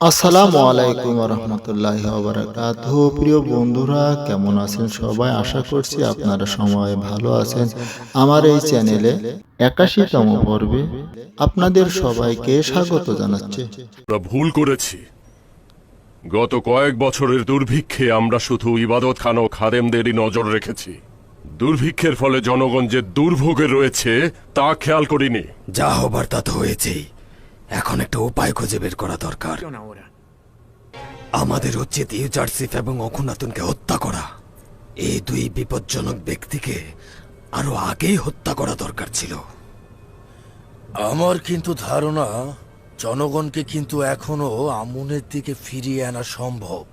আসসালামু আলাইকুম রহমতুল্লাহ বারাকাত প্রিয় বন্ধুরা কেমন আছেন সবাই? আশা করছি আপনারা সময় ভালো আছেন। আমার এই চ্যানেলে একাশিতম পর্বে আপনাদের সবাইকে স্বাগত জানাচ্ছি। আমরা ভুল করেছি। গত কয়েক বছরের দুর্ভিক্ষে আমরা শুধু ইবাদতখান ও খাদেমদেরই নজর রেখেছি। দুর্ভিক্ষের ফলে জনগণ যে দুর্ভোগে রয়েছে তা খেয়াল করিনি। যা হবার তা তো হয়েছেই। এখন একটা উপায় খুঁজে বের করা দরকার। আমাদের উচিত ইউজারসিফ এবং অখুনাতুনকে হত্যা করা। এই দুই বিপজ্জনক ব্যক্তিকে আরও আগেই হত্যা করা দরকার ছিল। আমার কিন্তু ধারণা জনগণকে কিন্তু এখনও আমুনের দিকে ফিরিয়ে আনা সম্ভব।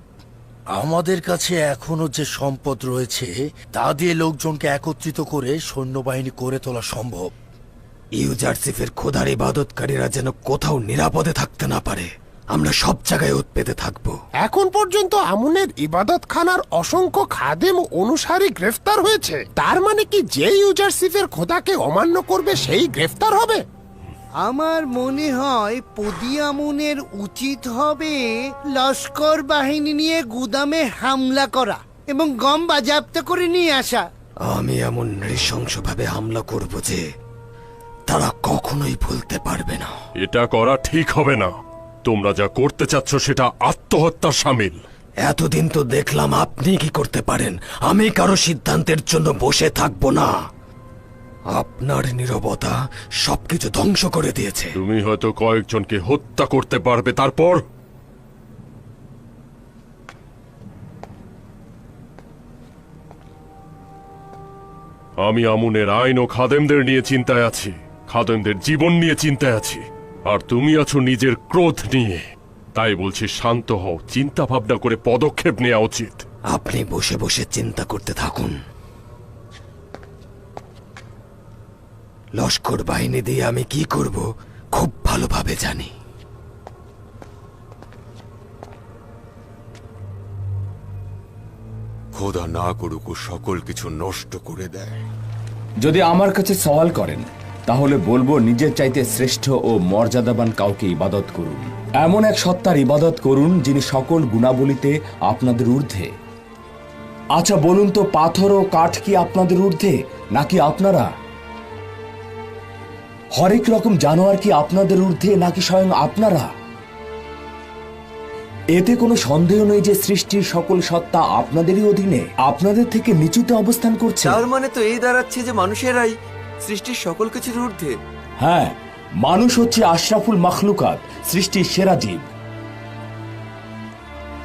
আমাদের কাছে এখনও যে সম্পদ রয়েছে তা দিয়ে লোকজনকে একত্রিত করে সৈন্যবাহিনী করে তোলা সম্ভব। ইউজারসিফের খোদার ইবাদতকারীরা যেন কোথাও নিরাপদে থাকতে না পারে। আমরা সব জায়গায় উৎপেতে থাকব। এখন পর্যন্ত আমুনের ইবাদত খানার অসংখ্য খাদেম অনুসারী গ্রেফতার হয়েছে। তার মানে কি যে ইউজারশিপের খোদাকে অমান্য করবে সেই গ্রেফতার হবে? আমার মনে হয় পদিয়ামুনের উচিত হবে লস্কর বাহিনী নিয়ে গুদামে হামলা করা এবং গম বাজেয়াপ্ত করে নিয়ে আসা। আমি এমন নৃশংসভাবে হামলা করব যে তারা কখনোই ভুলতে পারবে না। এটা করা ঠিক হবে না। তোমরা যা করতে চাচ্ছ সেটা আত্মহত্যার সামিল। এতদিন তো দেখলাম আপনি কি করতে পারেন। আমি কারও সিদ্ধান্তের জন্য বসে থাকব না। আপনার নীরবতা সবকিছু ধ্বংস করে দিয়েছে। তুমি হয়তো কয়েকজনকে হত্যা করতে পারবে তারপর? আমি আমুনের আইন ও খাদেমদের নিয়ে চিন্তায় আছি। খাদেমদের জীবন নিয়ে চিন্তায় আছি। আর তুমি আছো নিজের ক্রোধ নিয়ে। তাই বলছি শান্ত হও চিন্তা ভাবনা করে পদক্ষেপ নেওয়া উচিত। আপনি বসে বসে চিন্তা করতে থাকুন। লস্কর বাহিনী দিয়ে আমি কি করব খুব ভালোভাবে জানি। খোদা না করুক সকল কিছু নষ্ট করে দেয়। যদি আমার কাছে সওয়াল করেন তাহলে বলব নিজের চাইতে শ্রেষ্ঠ ও মর্যাদাবান কাউকে ইবাদত করুন। এমন এক সত্তার ইবাদত করুন যিনি সকল গুণাবলীতে আপনাদের ঊর্ধ্বে। আচ্ছা বলুন তো, পাথর ও কাঠ কি আপনাদের ঊর্ধ্বে, নাকি আপনারা? হরেক রকম জানোয়ার কি আপনাদের ঊর্ধ্বে, নাকি স্বয়ং আপনারা? এতে কোনো সন্দেহ নেই যে সৃষ্টির সকল সত্তা আপনাদেরই অধীনে, আপনাদের থেকে নিচুতে অবস্থান করছে। তার মানে তো এই দাঁড়াচ্ছে যে মানুষেরাই সৃষ্টির সকল কিছুর ঊর্ধ্বে। হ্যাঁ মানুষ হচ্ছে আশরাফুল মখলুকাত সৃষ্টির সেরা জীব।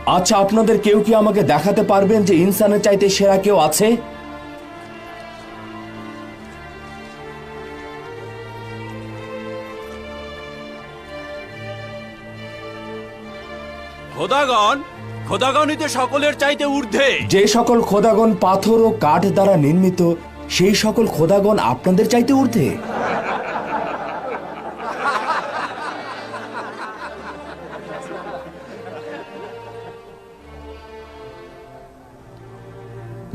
আচ্ছা আপনাদের কেউ কি আমাকে দেখাতে পারবেন যে ইনসানের চাইতে সেরা কেউ আছে? খোদাগণ খোদাগণই তো সকলের চাইতে ঊর্ধ্বে। যে সকল খোদাগণ পাথর ও কাঠ দ্বারা নির্মিত সেই সকল খোদাগণ আপনাদের চাইতে ঊর্ধ্বে।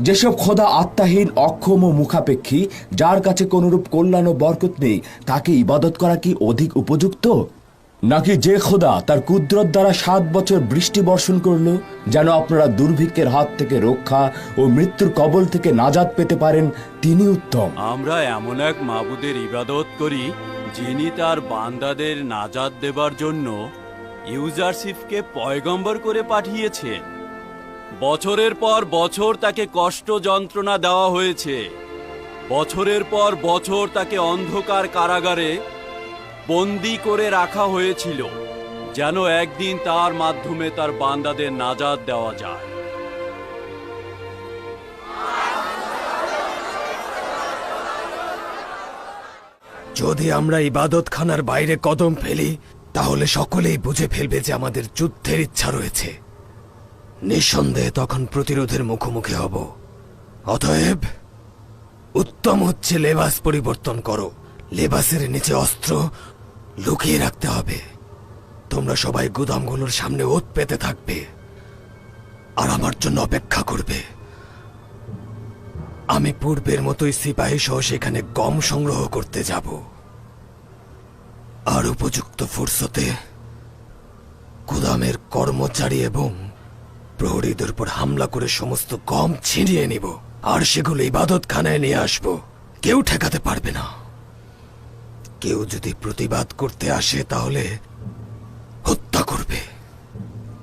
যেসব খোদা আত্মাহীন, অক্ষম ও মুখাপেক্ষী, যার কাছে কোনরূপ কল্যাণ ও বরকত নেই, তাকে ইবাদত করা কি অধিক উপযুক্ত? নাকি যে খোদা তার কুদরত দ্বারা সাত বছর বৃষ্টি বর্ষণ করল, যেন আপনারা দুর্ভিক্ষের হাত থেকে রক্ষা ও মৃত্যুর কবল থেকে নাজাদ পেতে পারেন, তিনি উত্তম। আমরা এমন এক মাবুদের ইবাদত করি, যিনি তার বান্দাদের নাজাদ দেবার জন্য ইউজারশিপকে পয়গম্বর করে পাঠিয়েছেন। বছরের পর বছর তাকে কষ্ট যন্ত্রণা দেওয়া হয়েছে। বছরের পর বছর তাকে অন্ধকার কারাগারে বন্দি করে রাখা হয়েছিল, যেন একদিন তার মাধ্যমে তার বান্দাদের নাজাদ দেওয়া যায়। যদি আমরা ইবাদত খানার বাইরে কদম ফেলি, তাহলে সকলেই বুঝে ফেলবে যে আমাদের যুদ্ধের ইচ্ছা রয়েছে। নিঃসন্দেহে তখন প্রতিরোধের মুখোমুখি হব। অতএব, উত্তম হচ্ছে লেবাস পরিবর্তন করো। লেবাসের নিচে অস্ত্র লুকিয়ে রাখতে হবে। তোমরা সবাই গুদামগুলোর সামনে ওত পেতে থাকবে। আর আমার জন্য অপেক্ষা করবে। আমি পূর্বের মতোই সিপাহী সহ সেখানে গম সংগ্রহ করতে যাব। আর উপযুক্ত ফুরসতে গুদামের কর্মচারী এবং প্রহরীদের উপর হামলা করে সমস্ত গম ছিনিয়ে নিব। আর সেগুলো ইবাদতখানায় নিয়ে আসব। কেউ ঠেকাতে পারবে না। কেউ যদি প্রতিবাদ করতে আসে, তাহলে হত্যা করবে।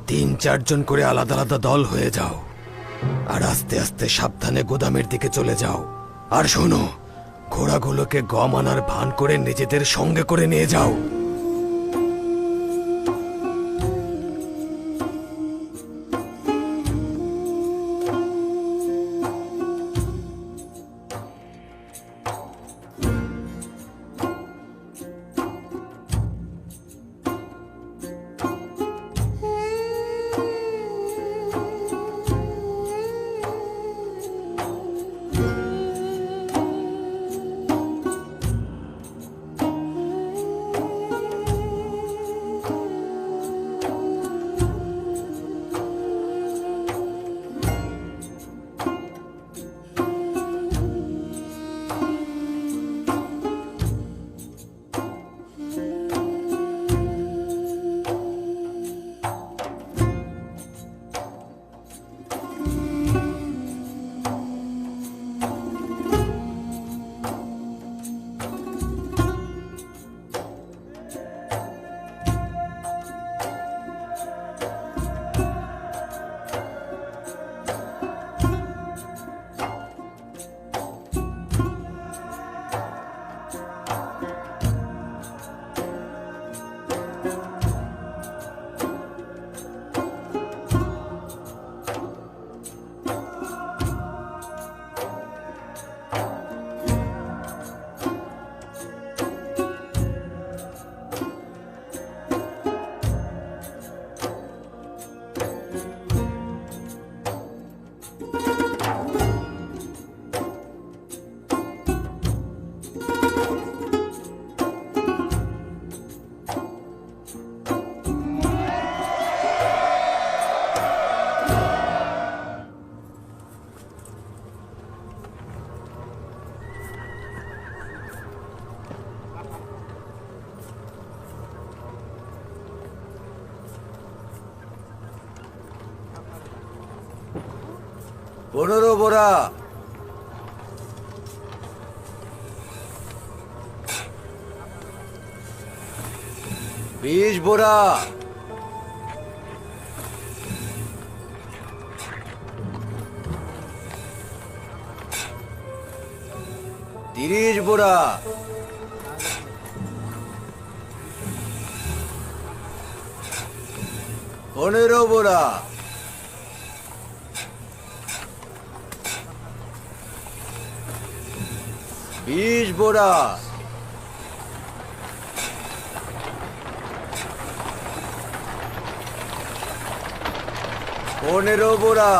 তিন, চারজন করে আলাদা আলাদা দল হয়ে যাও, আর আস্তে আস্তে সাবধানে গোদামের দিকে চলে যাও। আর শোনো, ঘোড়াগুলোকে গম আনার ভান করে নিজেদের সঙ্গে করে নিয়ে যাও। পনেরো বোরা বিশ বোরা তিরিশ বোরা পনেরো বোরা বিশ বোরা। পনেরো বোরা।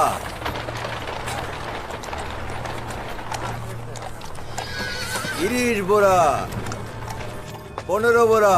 তিরিশ বোরা। পনেরো বোরা।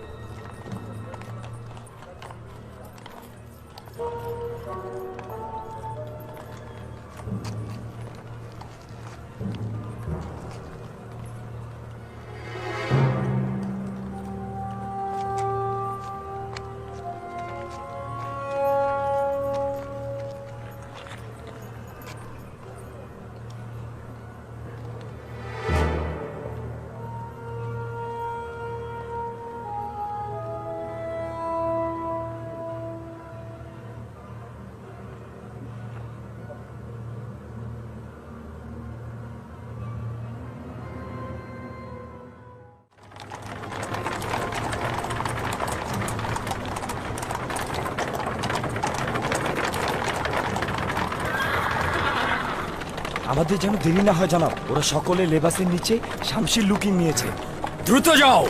আমাদের যেন দেরি না হয় জানাব। ওরা সকলে লেবাসের নিচে শামশির লুকিয়ে নিয়েছে। দ্রুত যাও!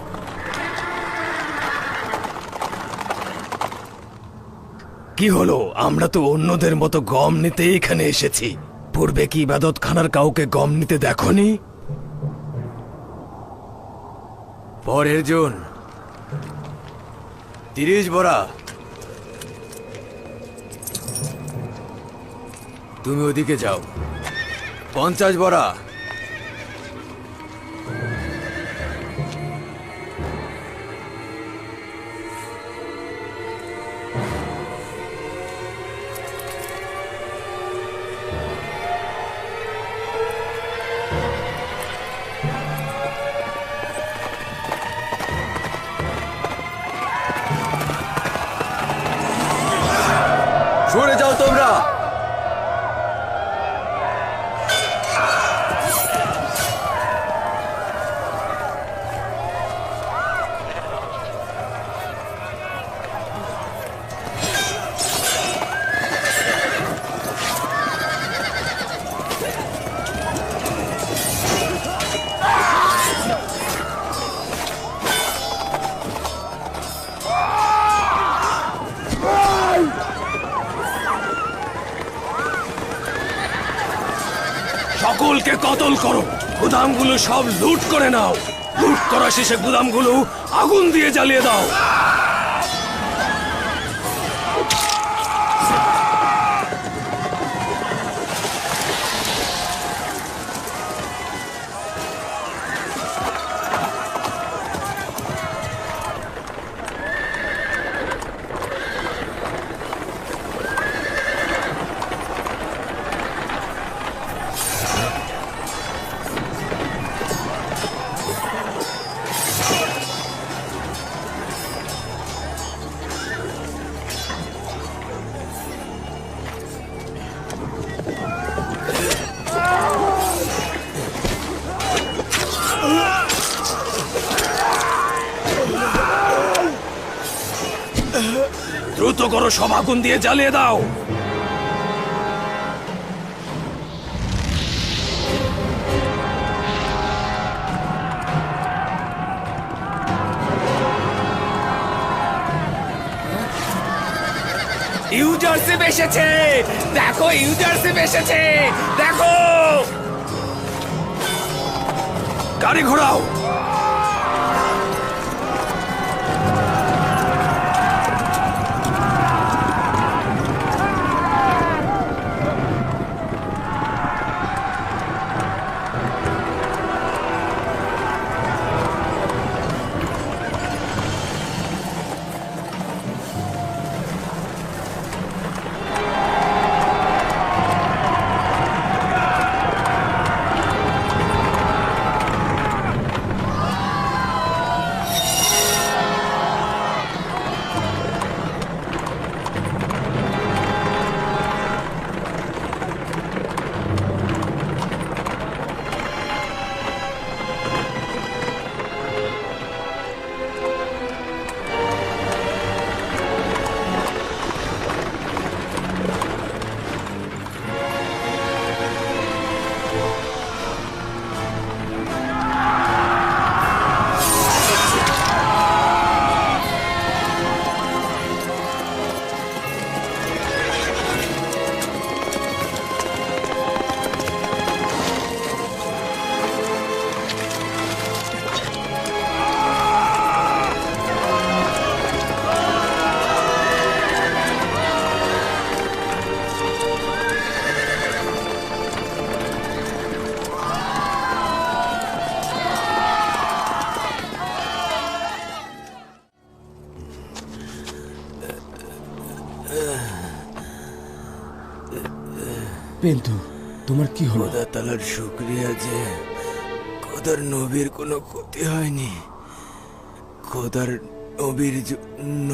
কি হলো? আমরা তো অন্যদের মতো গম নিতে এখানে এসেছি। পূর্বে কি ইবাদত খানার কাউকে গম নিতে দেখনি? পরের জন। তিরিশ বড়া তুমি ওদিকে যাও। পঞ্চাশ বড়া। সরে যাও তোমরা। সকলকে কতল করো। গুদামগুলো সব লুট করে নাও। লুট করা শেষে গুদামগুলো আগুন দিয়ে জ্বালিয়ে দাও। সব আগুন দিয়ে জ্বালিয়ে দাও। ইউজারশিপ এসেছে। দেখো ইউজারশিপ এসেছে। দেখো। গাড়ি ঘোরাও। পেন্তু তোমার কি হলো? তালার শুক্রিয়া যে খোদার নবীর কোনো ক্ষতি হয়নি। খোদার নবীর জন্য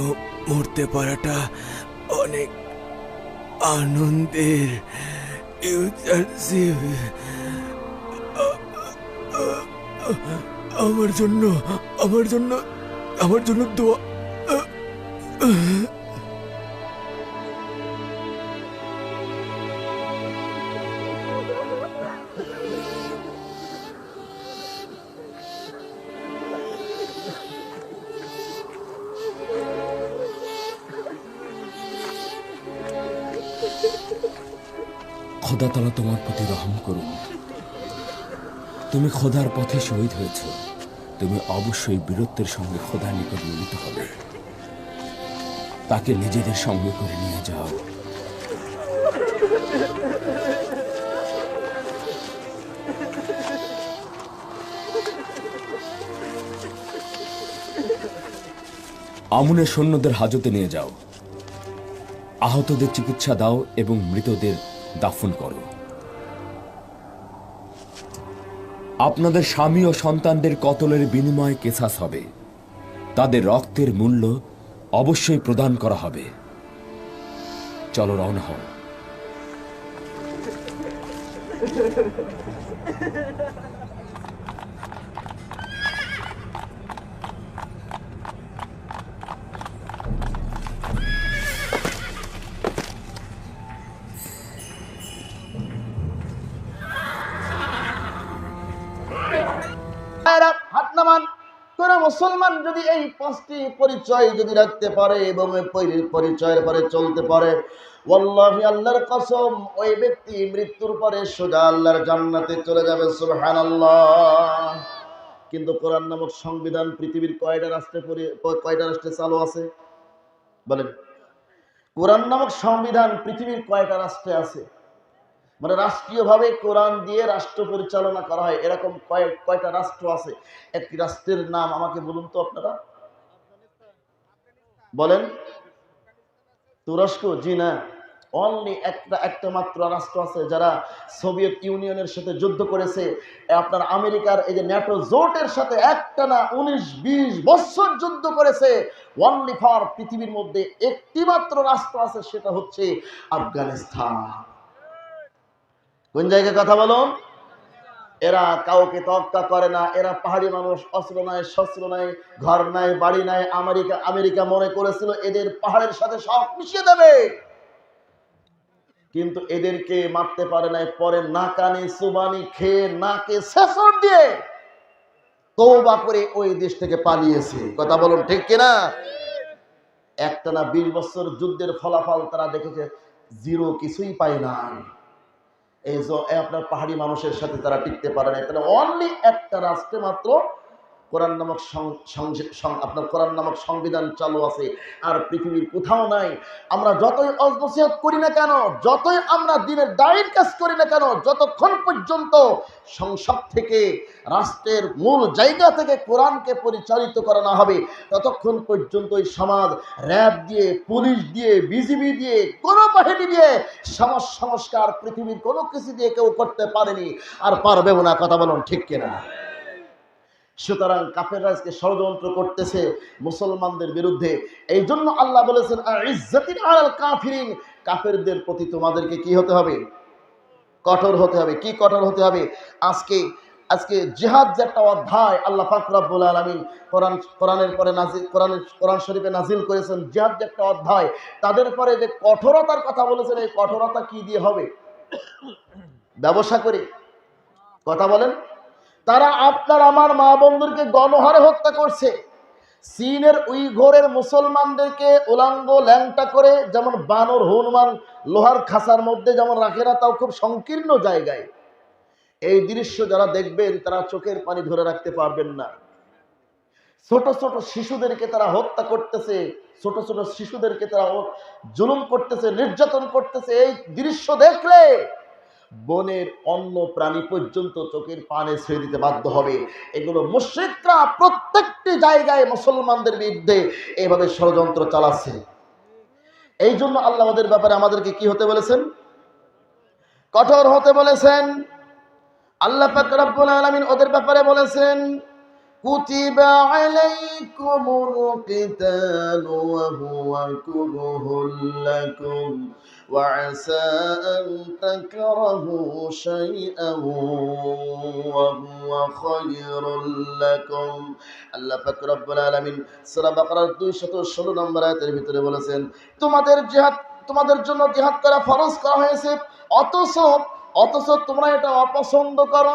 মরতে পারাটা অনেক আনন্দের আমার জন্য আমার জন্য আমার জন্য দোয়া। খোদা তালা তোমার প্রতি রহম করুন। তুমি খোদার পথে শহীদ হয়েছ। তুমি অবশ্যই বীরত্বের সঙ্গে খোদা নিকট মিলিত হবে। তাকে নিজেদের সঙ্গে করে নিয়ে যাও। আমুনের সৈন্যদের হাজতে নিয়ে যাও। আহতদের চিকিৎসা দাও এবং মৃতদের দাফন করো। আপনাদের স্বামী ও সন্তানদের কতলের বিনিময়ে কেসাস হবে, তাদের রক্তের মূল্য অবশ্যই প্রদান করা হবে। চলো রওনা হও। যদি এই পাঁচটি পরিচয় যদি রাখতে পারে এবং পরিচয়ের পরে চলতে পারে মৃত্যুর পরে সোজা আল্লাহর জান্নাতে চলে যাবে, সুবহানাল্লাহ। কিন্তু কোরআন নামক সংবিধান পৃথিবীর কয়টা রাষ্ট্রে কয়টা রাষ্ট্রে চালু আছে? বলেন। কোরআন নামক সংবিধান পৃথিবীর কয়টা রাষ্ট্রে আছে? মানে রাষ্ট্রীয়ভাবে কোরআন দিয়ে রাষ্ট্র পরিচালনা করা হয়, এরকম কয়েক, কয়টা রাষ্ট্র আছে? একটি রাষ্ট্রের নাম আমাকে বলুন তো আপনারা। বলেন। তুরস্ক? জি না। অনলি একটা একটা মাত্র রাষ্ট্র আছে যারা সোভিয়েত ইউনিয়নের সাথে যুদ্ধ করেছে। আপনার আমেরিকার এই যে ন্যাটো জোটের সাথে একটা না উনিশ, বিশ বছর যুদ্ধ করেছে। অনলি ফর পৃথিবীর মধ্যে একটি মাত্র রাষ্ট্র আছে, সেটা হচ্ছে আফগানিস্তান। কোন জায়গায় কথা বলুন এরা কাউকে তক্কা করে না, এরা পাহাড়ি মানুষ, অস্ত্র নাই, শস্ত্র নাই, ঘর নাই, বাড়ি নাই, আমেরিকা আমেরিকা মনে করেছিল এদের পাহাড়ের সাথে সব মিশিয়ে দেবে। কিন্তু এদেরকে মারতে পারে নাই, পরে নাকানি, সুবানি, খেয়ে নাকে শেষর দিয়ে তৌবা করে ওই দেশ থেকে পালিয়েছে। কথা বলুন ঠিক কিনা? একটা না বিশ বছর যুদ্ধের ফলাফল তারা দেখেছে, জিরো কিছুই পায় না এই আপনার পাহাড়ি মানুষের সাথে তারা টিকতে পারে না তাহলে অনলি একটা রাষ্ট্রে মাত্র কোরআন নামক আপনার কোরআন নামক সংবিধান চালু আছে, আর পৃথিবীর কোথাও নাই। আমরা যতই অজনসিহত করি না কেন, যতই আমরা দিনের দায়ের কাজ করি না কেন, যতক্ষণ পর্যন্ত সংসদ থেকে, রাষ্ট্রের মূল জায়গা থেকে কোরআনকে পরিচালিত করা না হবে, ততক্ষণ পর্যন্ত এই সমাজ র্যাব দিয়ে, পুলিশ দিয়ে, বিজিবি দিয়ে, কোনো বাহিনী দিয়ে সমাজ সংস্কার পৃথিবীর কোনো কিছু দিয়ে কেউ করতে পারেনি। আর পারবেও না, কথা বলুন ঠিক কিনা? সুতরাং কাফের রাজকে ষড়যন্ত্র করতেছে মুসলমানদের বিরুদ্ধে। এই জন্য আল্লাহ বলেছেন কাফিরিন। কাফেরদের প্রতি তোমাদেরকে কি হতে হবে? কঠোর হতে হবে। কি কঠোর হতে হবে? আজকে আজকে জিহাদ যে একটা অধ্যায় আল্লাহ পাক রব্বুল আলামিন কোরআন, কোরআনের পরে নাজিল কোরআনের, কোরআন শরীফে নাজিল করেছেন, জিহাদ যে একটা অধ্যায়, তাদের পরে যে কঠোরতার কথা বলেছেন, এই কঠোরতা কি দিয়ে হবে? ব্যবসা করে কথা বলেন। তারা আপনার, আমার মা বন্ধুরকে গণহারে হত্যা করছে। চীনের উইঘোরের মুসলমানদেরকে উলাঙ্গ, ল্যাংটা করে যেমন বানর, হনুমান, লোহার খাসার মধ্যে যেমন রাখে না, তাও খুব সংকীর্ণ জায়গায়। এই দৃশ্য যারা দেখবেন, তারা চোখের পানি ধরে রাখতে পারবেন না। ছোট ছোট শিশুদেরকে তারা হত্যা করতেছে, ছোট ছোট শিশুদেরকে তারা জুলুম করতেছে, নির্যাতন করতেছে। এই দৃশ্য দেখলে বনের অন্য প্রাণী পর্যন্ত চোখের পানে ছেড়ে দিতে বাধ্য হবে এগুলো মুশ্রিকরা প্রত্যেকটি জায়গায় মুসলমানদের বিরুদ্ধে এইভাবে ষড়যন্ত্র চালাচ্ছে এই জন্য আল্লাহ ওদের ব্যাপারে আমাদেরকে কি হতে বলেছেন কঠোর হতে বলেছেন আল্লাহ পাক রব্বুল আলামিন ওদের ব্যাপারে বলেছেন كتب عليكم القتال وهو كره لكم وعسى أن تكرهوا شيئا وهو خير لكم আল্লাহ পাক রব্বুল আলামিন সূরা বাকারার 216 নম্বর আয়াতের ভিতরে বলেছেন তোমাদের জিহাদ তোমাদের জন্য জিহাদ করা ফরজ করা হয়েছে অথচ অথচ তোমরা এটা অপছন্দ করো